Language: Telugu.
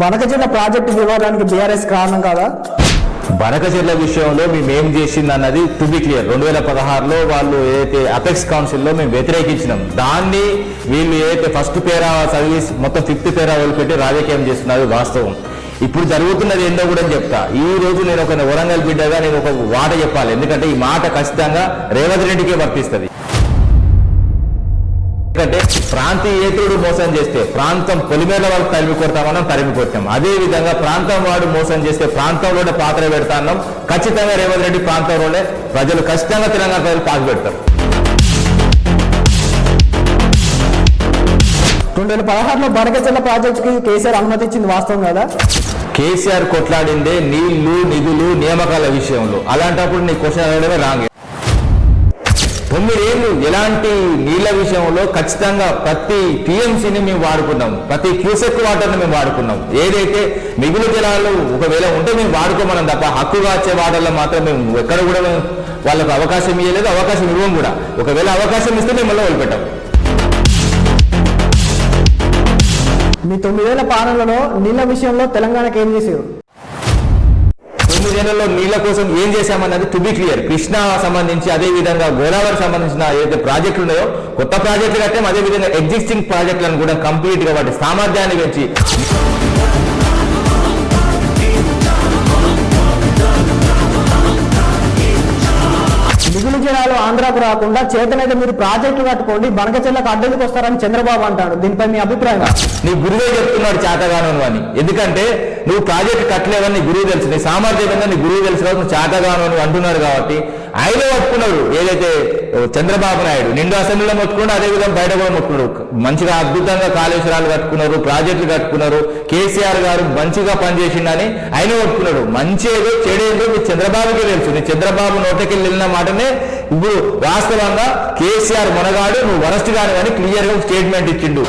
బనకచెర్ల ప్రాజెక్టు వివాదానికి బీఆర్ఎస్ కారణం కాదా? బనకచెర్ల విషయంలో మేము ఏం చేసింది అన్నది టు బి క్లియర్ రెండు వేల పదహారులో వాళ్ళు ఏదైతే అపెక్స్ కౌన్సిల్లో మేము వ్యతిరేకించినాం. దాన్ని వీళ్ళు ఏదైతే ఫస్ట్ పేరా సర్వీస్ మొత్తం ఫిఫ్త్ పేరా వదిలిపెట్టి రాజకీయం చేస్తున్నారు వాస్తవం. ఇప్పుడు జరుగుతున్నది ఏందో కూడా చెప్తా. ఈ రోజు నేను ఒక వరంగల్ బిడ్డగా నేను ఒక మాట చెప్పాలి. ఎందుకంటే ఈ మాట ఖచ్చితంగా రేవంత్ రెడ్డికే వర్తిస్తుంది. ఎందుకంటే ప్రాంతీయేతరుడు మోసం చేస్తే ప్రాంతం పొలిమేర వరకు తరిమి కొడతామన్నాం తరిమి కొట్టాం. అదే విధంగా ప్రాంతం వాడు మోసం చేస్తే ప్రాంతంలోనే పాత్ర పెడతాన్నాం ఖచ్చితంగా రేవంత్ రెడ్డి ప్రాంతంలోనే ప్రజలు ఖచ్చితంగా తెలంగాణ ప్రజలు పాకు పెడతారు. రెండు వేల పదహారులో బనకచెర్ల ప్రాజెక్టుకి కేసీఆర్ అనుమతి ఇచ్చింది వాస్తవం కదా? కేసీఆర్ కొట్లాడిందే నీళ్ళు నిధులు నియామకాల విషయంలో. అలాంటప్పుడు నీ క్వశ్చన్ అడగడమే రాంగ్ తొమ్మిదేళ్ళు ఎలాంటి నీళ్ళ విషయంలో ఖచ్చితంగా ప్రతి టీఎంసీని మేము వాడుకున్నాం. ప్రతి క్యూసెక్ వాటర్ని మేము వాడుకున్నాం. ఏదైతే మిగులు జలాలు ఒకవేళ ఉంటే మేము వాడుకోమన్నాం తప్ప హక్కుగా వచ్చే వాటర్లో మాత్రం మేము ఎక్కడ కూడా మేము వాళ్ళకు అవకాశం ఇవ్వలేదు అవకాశం ఇవ్వం కూడా. ఒకవేళ అవకాశం ఇస్తే మేము మళ్ళీ వదిలిపెట్టాం. మీ తొమ్మిదేళ్ళ పాలనలో నీళ్ళ విషయంలో తెలంగాణకు ఏం చేశారు తొమ్మిదేళ్ళలో నీళ్ళ కోసం ఏం చేశామన్నది టు బి క్లియర్ కృష్ణా సంబంధించి అదే విధంగా గోదావరి సంబంధించిన ఏదైతే ప్రాజెక్టులు ఉన్నాయో కొత్త ప్రాజెక్టులు కట్టాం అదే విధంగా ఎగ్జిస్టింగ్ ప్రాజెక్టులను కూడా కంప్లీట్గా వాటి సామర్థ్యాన్ని పెంచి. మిగులు జనాలు ఆంధ్రాకు రాకుండా చేతనైతే మీరు ప్రాజెక్టు కట్టుకోండి బనకచెర్లకు అడ్డలకు వస్తారని చంద్రబాబు అంటాడు. దీనిపై మీ అభిప్రాయం? నీ గురువే చెప్తున్నాడు చేతగాను అని. ఎందుకంటే నువ్వు ప్రాజెక్ట్ కట్టలేవని గురువు తెలుసు నీ సామర్థ్యం ఏందో నీ గురువు తెలుసు కాబట్టి నువ్వు చేతగాను అని అంటున్నారు కాబట్టి ఆయన ఒప్పుకున్నాడు. ఏదైతే చంద్రబాబు నాయుడు నిండు అసెంబ్లీలో మొత్తుకున్నాడు అదే విధంగా బయట కూడా మొత్తుకున్నాడు. మంచిగా అద్భుతంగా కాళేశ్వరాలు కట్టుకున్నారు ప్రాజెక్టులు కట్టుకున్నారు కేసీఆర్ గారు మంచిగా పనిచేసిండని ఆయన ఒప్పుకున్నాడు. మంచి ఏదో చెడు ఏదో నీ చంద్రబాబుకే తెలుసు. నీ చంద్రబాబు నోటకెళ్ళి వెళ్ళిన మాటనే ఇప్పుడు వాస్తవంగా కేసీఆర్ మొనగాడు నువ్వు వరస్ట్ గాను అని క్లియర్గా స్టేట్మెంట్ ఇచ్చిండు.